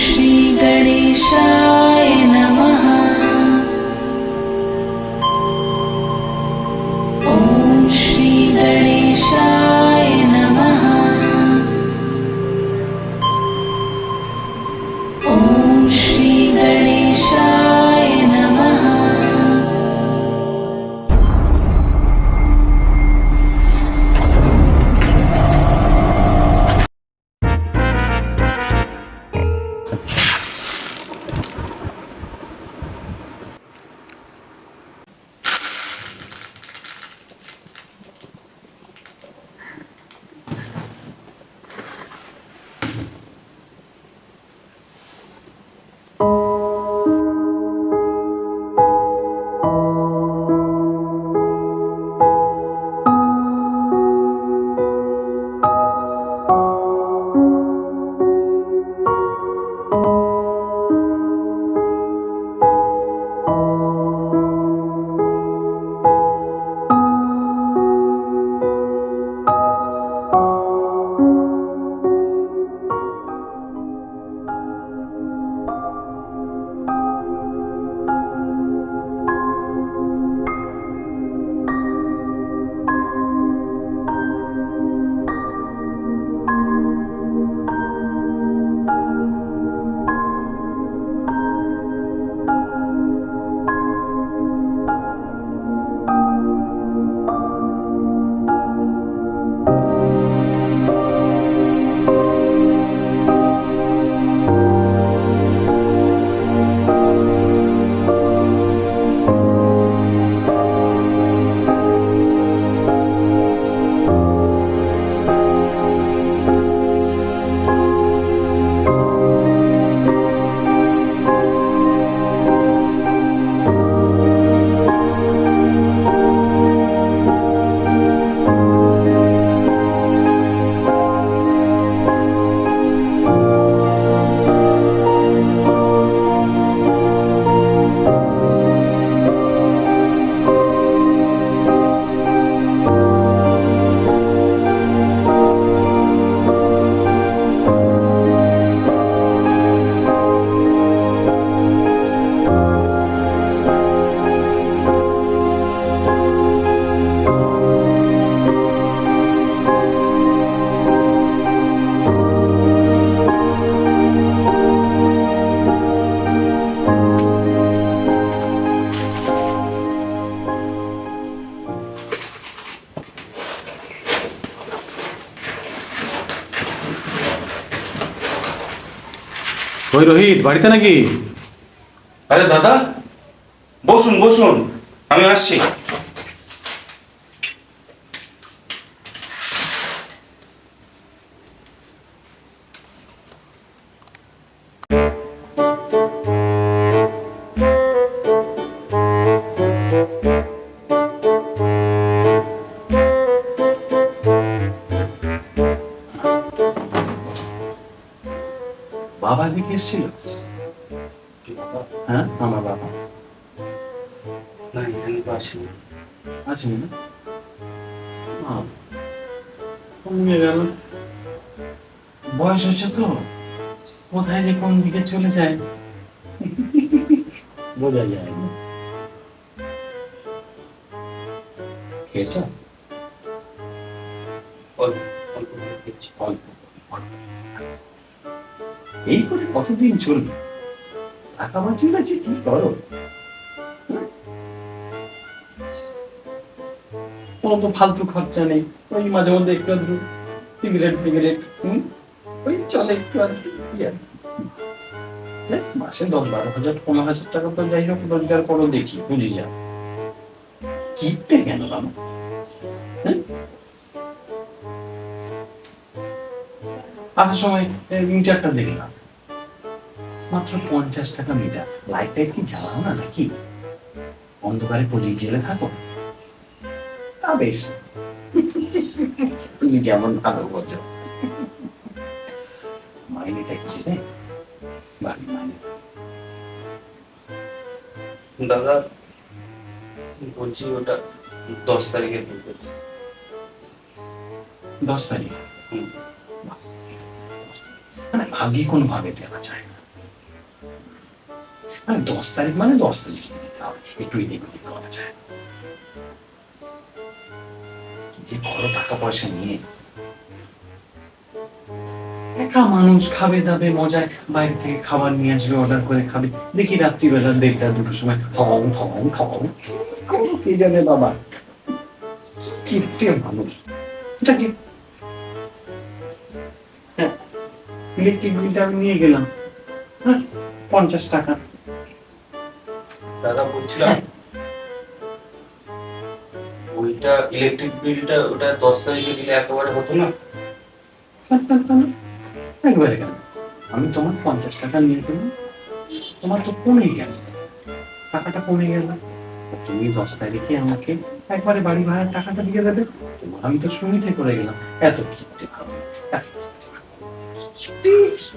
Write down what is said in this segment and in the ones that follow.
श्रीगणेशाय ওই রোহিত বাড়িতে নাকি? আরে দাদা বসুন বসুন আমি আসছি। এসেছিল? হ্যাঁ? আমার বাবা? না এখানে তো আসিনি। আসেনি না? কমে গেল। বয়স হচ্ছে তো। কোথায় যে কোন দিকে চলে যায়? বোঝা যায় না। খেয়েছ? অল্প অল্প খেয়েছি। অল্প অল্প। এই করে কতদিন চলবে? টাকা বাঁচিয়ে গেছে কি করো? কোনো তো ফালতু খরচা নেই। ওই মাঝে মধ্যে একটু আধটু সিগারেট ফিগারেট হুম? ওই চলে একটু দেখ, মাসে দশ বারো হাজার পনেরো হাজার টাকা তো যাই হোক রোজগার করো দেখি বুঝি যা। কিনতে কেন হ্যাঁ? আসার সময় মিটারটা দেখলাম। মাত্র পঞ্চাশ টাকা মিটার। লাইট টাইট কি জ্বালাও না নাকি? অন্ধকারে প্রদীপ জেলে থাকো। তা বেশ। তুমি যেমন ভালো বোঝো। মাইনেটা কি রে? বাড়ি মাইনে। দাদা বলছি ওটা দশ তারিখে দশ তারিখ? হুম। মানে ভাগ্যে কোনো ভাবে দেওয়া যায় না। মানে দশ তারিখ মানে দশ তারিখ তাও একটু এদিক ওদিক করা যায়। যে করো টাকা পয়সা নিয়ে একা মানুষ খাবে দাবে, মজায় বাইরে থেকে খাবার নিয়ে আসবে অর্ডার করে খাবে। দেখি রাত্রিবেলা দেড়টা, দুটোর সময় ঠং ঠং ঠং। কে জানে বাবা কিপ্টে মানুষ। এটা ইলেকট্রিক বিলটা আমি নিয়ে গেলাম। হ্যাঁ পঞ্চাশ টাকা। দাদা বলছিলাম ওইটা ইলেকট্রিক বিলটা ওটা দশ তারিখে দিলে একেবারে হতো না? একবারে কেন? আমি তোমার পঞ্চাশ টাকা নিয়ে গেলাম। তোমার তো কমে গেল। টাকাটা কমে গেল। তুমি দশ তারিখে আমাকে একবারে বাড়ি ভাড়ার টাকাটা দিয়ে দেবে। আমি তো সুমিতে করে গেলাম। এত কিপ্টে ভাবে Jeez.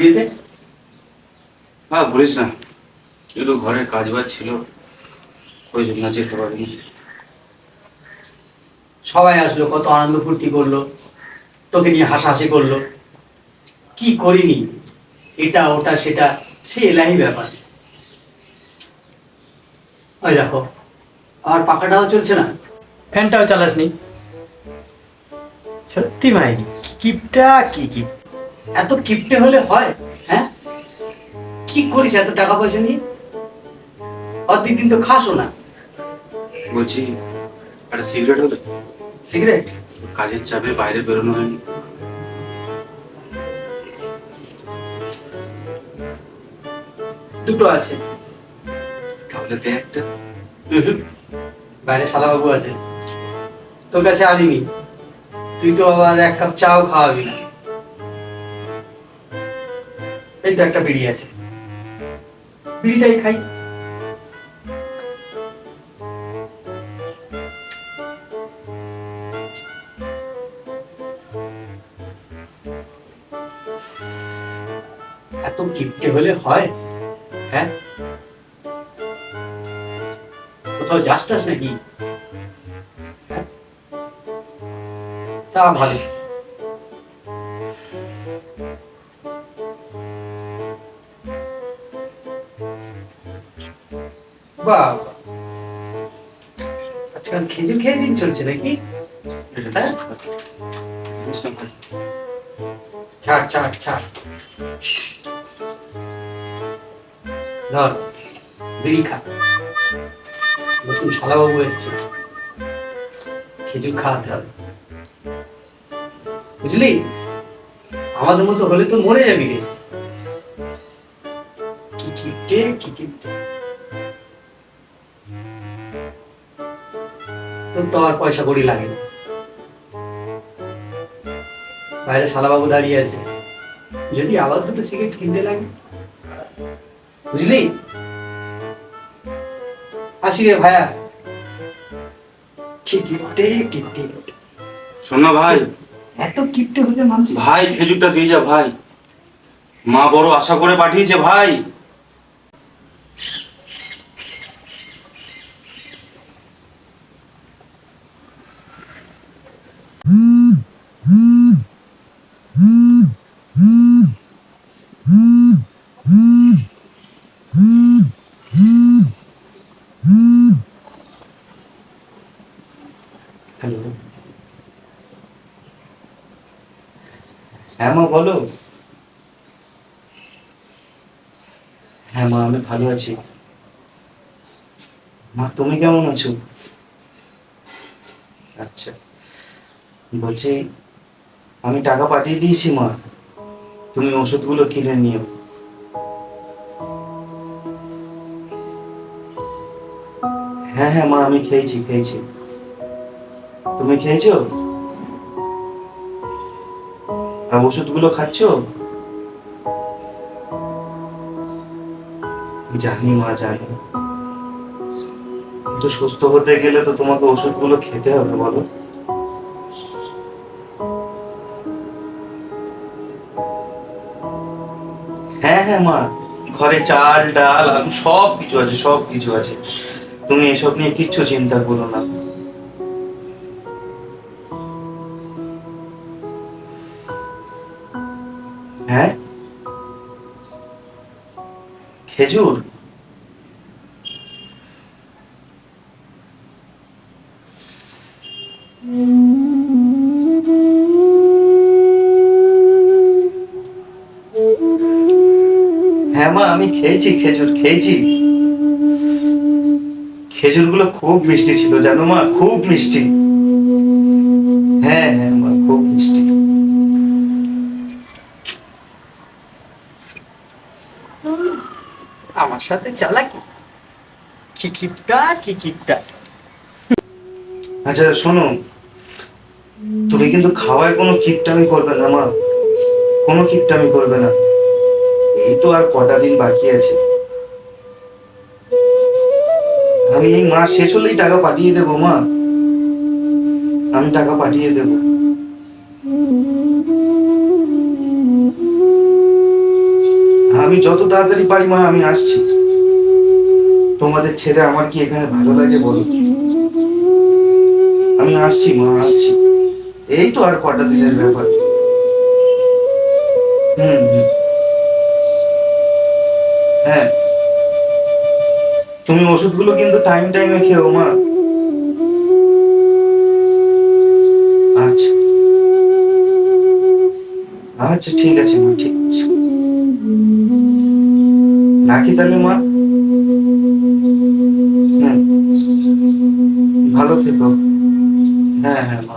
বিয়েতে হ্যাঁ বলিস না। একটু ঘরে কাজ বাজ ছিল ওই জন্য যেতে পারিনি। সবাই আসলো কত আনন্দ ফুর্তি করল তোকে নিয়ে হাসাহাসি করল। কি করিনি? এটা ওটা সেটা সে এলাহি ব্যাপার। ওই দেখো আর পাখাটাও চলছে না? ফ্যানটাও চালাসনি। সত্যি মাইনি কিপটা কি কিপ এত কিপটে হলে হয়? হ্যাঁ? কি করিস এত টাকা পয়সা নিয়ে? অর্ধেক দিন তো খাসও না। বলছি একটা সিগারেট হলে? সিগারেট? কাজের চাপে বাইরে বেরোনো হয়নি। দুটো আছে। তাহলে দে একটা। বাইরে শালাবাবু আছে। তোর কাছে আনিনি। তুই তো আবার এক কাপ চাও খাওয়াবি না। এই তো একটা বিড়ি আছে। বিড়িটাই খাই। এত কিপটে হলে হয়? হ্যাঁ? কোথাও যাস টাস নাকি? হ্যাঁ? তা ভালো আজকাল খেজুর খেয়ে দিন চলছে নাকি? হ্যাঁ? নতুন শালাবাবু এসছে। খেজুর খাওয়াতে হবে। বুঝলি? আমাদের মতো হলে তো মরে যাবি কি কিপটে কি কিপটে তোর তো আর পয়সা লাগে না। বাইরে শালাবাবু দাঁড়িয়ে আছে। যদি আবার দুটো সিগারেট কিনতে লাগে। বুঝলি? আসি রে ভাইয়া। কি কিপটে কিপটে। শোন ভাই। এত কিপটে হলে মানুষ ভাই খেজুরটা দিয়ে যা ভাই। মা বড় আশা করে পাঠিয়েছে ভাই। হ্যাঁ মা বলো। হ্যাঁ মা আমি ভালো আছি। মা তুমি কেমন আছো? আচ্ছা। বলছি, আমি টাকা পাঠিয়ে দিয়েছি, মা। তুমি ওষুধগুলো কিনে নিও। হ্যাঁ হ্যাঁ মা, আমি খেয়েছি খেয়েছি। তুমি খেয়েছো? আর ওষুধগুলো খাচ্ছো? জানি, মা, জানি। কিন্তু সুস্থ হতে গেলে তো তোমাকে ওষুধগুলো খেতে হবে, বলো। হ্যাঁ ঘরে চাল, ডাল, আলু সব কিছু আছে সব কিছু আছে। তুমি এসব নিয়ে কিচ্ছু চিন্তা করো না। হ্যাঁ? খেজুর? আমি খেয়েছি, খেজুর খেয়েছি। খেজুরগুলো খুব মিষ্টি ছিল, জানো মা? খুব মিষ্টি। হ্যাঁ হ্যাঁ মা, খুব মিষ্টি। আমার সাথে চালাকি। কি কিপটা। আচ্ছা শোনো। তুমি কিন্তু খাওয়ায় কোনো কিপটামি করবে না মা। কোনো কিপটামি করবে না। তো আর কটা দিন বাকি আছে। আমি এই মাস শেষ হলেই টাকা পাঠিয়ে দেবো, মা। আমি টাকা পাঠিয়ে দেব। আমি যত তাড়াতাড়ি পারি, মা, আমি আসছি। তোমাদের ছেড়ে আমার কি এখানে ভালো লাগে বলো? আমি আসছি, মা, আসছি। এই তো আর কটা দিনের ব্যাপার। হুম হুম। হ্যাঁ। তুমি ওষুধগুলো কিন্তু টাইম টাইমে খেও, মা। আচ্ছা। আচ্ছা ঠিক আছে, মা, ঠিক আছে। রাখি তাহলে, মা। ভালো থেকো। হ্যাঁ হ্যাঁ মা।